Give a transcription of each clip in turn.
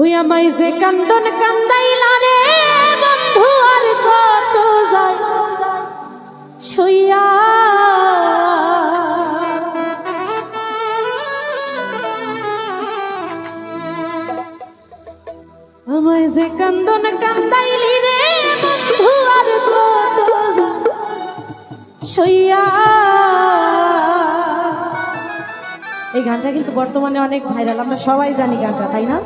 ওই আমায় যে কান্দন কান্দাইলা রে, বন্ধু, আর কত যায়? সইয়া আমায় যে কান্দন কান্দাইলি রে, বন্ধু, আর কত যায়? সইয়া এই গানটা কিন্তু বর্তমানে অনেক ভাইরাল। আমরা সবাই জানি গানটা, তাই না?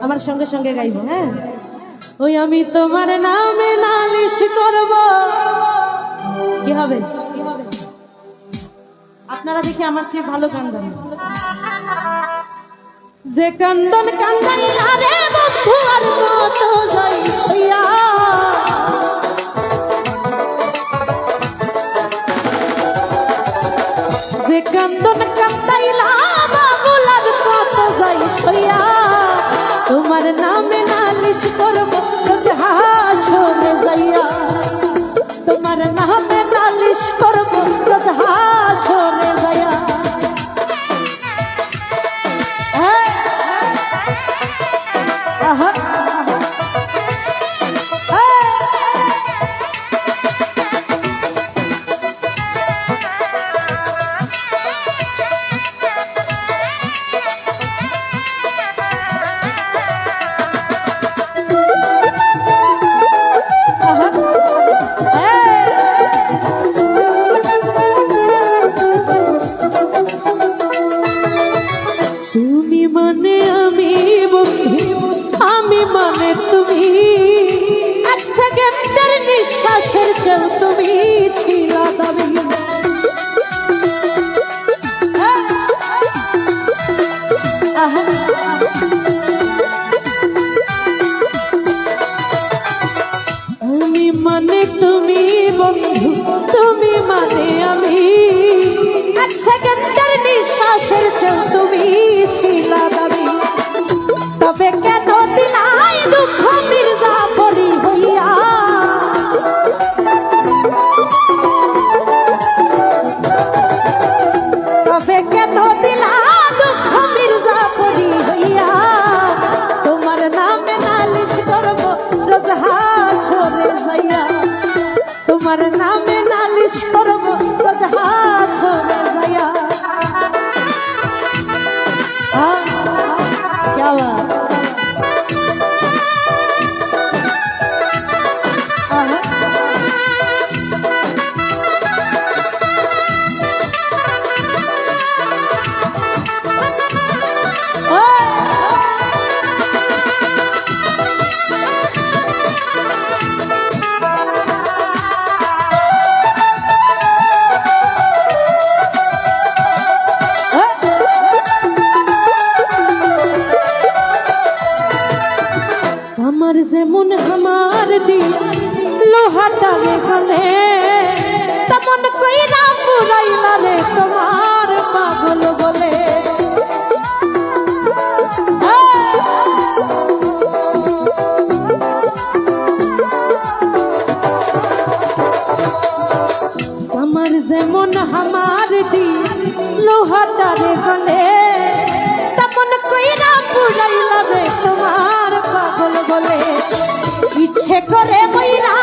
আমার সঙ্গে সঙ্গে গাইবো হ্যাঁ? ওই আমি তোমার নামে নালিশ করব। কি হবে? আপনারা দেখি আমার চেয়ে ভালো গান যে কান্দন কান্দাইলা নামে নালিশ করব রোজ হাসরে যাইয়া। তোমার নামে নালিশ করব রোজ হাসরে যাইয়া। হ্যাঁ। মানে তুমি বন্ধু, তুমি মানে আমি। এক সেকেন্ডের নিঃশ্বাসের চেয়ে তুমি ছিল আমি। তবে কেন তোমার নামে আমার যেমন আমার দি লোহাটা রে গলে তেমন কইরা পুরাইলা রে তোমার পাগল বলে। ইচ্ছে করে মইরা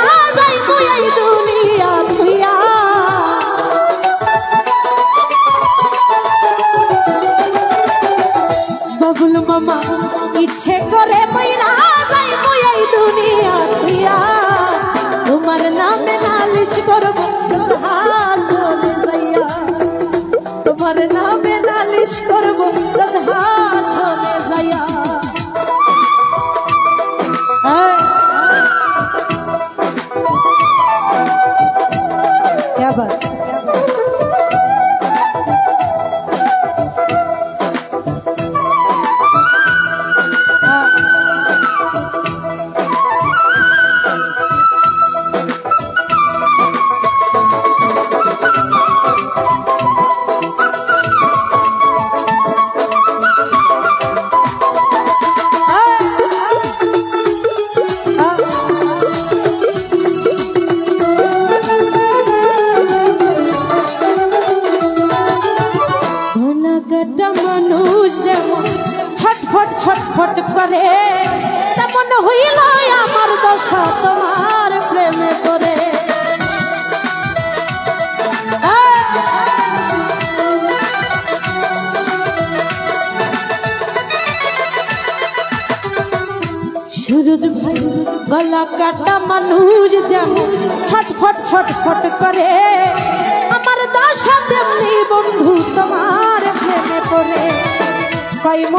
ছটফট ছটফট করে, তেমন হইল আমার দশা তোমার প্রেমে করে সুরজ ভাই, গলা কাটা মানুষ যেমন ছটফট ছটফট করে, আমার দশা তেমনি বন্ধু তোমার।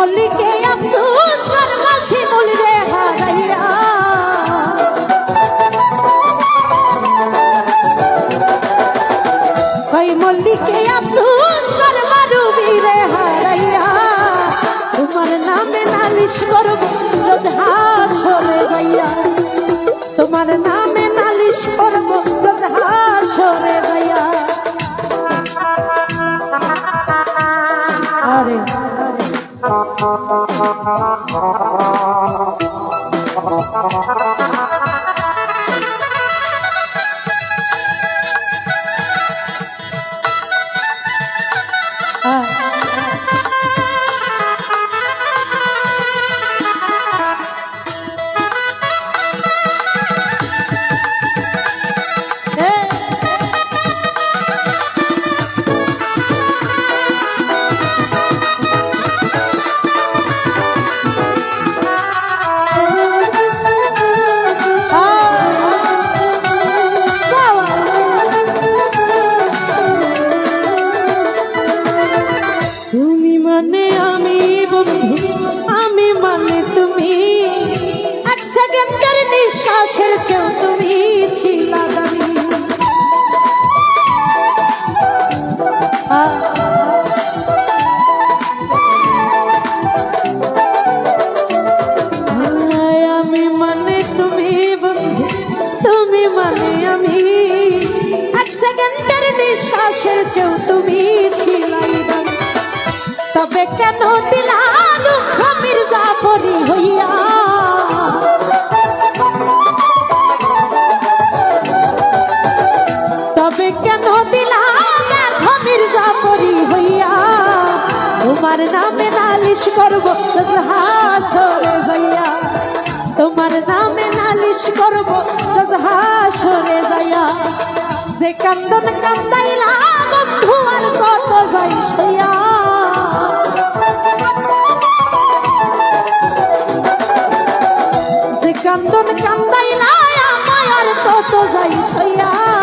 মল্লিকে আফসোস কর মাসি মল রে, হারাইয়া। কই মল্লিকে আফসোস কর মারুবি রে, হারাইয়া। তোমার নামে নালিশ করব, রোজ হাসরে গাইয়া। তোমার নিঃশ্বাসের চেয়েও তুমি ছিলা দামি। আমি মানে নালিশ করব যাইয়া। তোমার নামে নালিশ করব হাসরে যাইয়া। যে কান্দন কান্দাইলা, বন্ধু আর কত যাই কান্দন কান্দাইলা কত যাই সইয়া।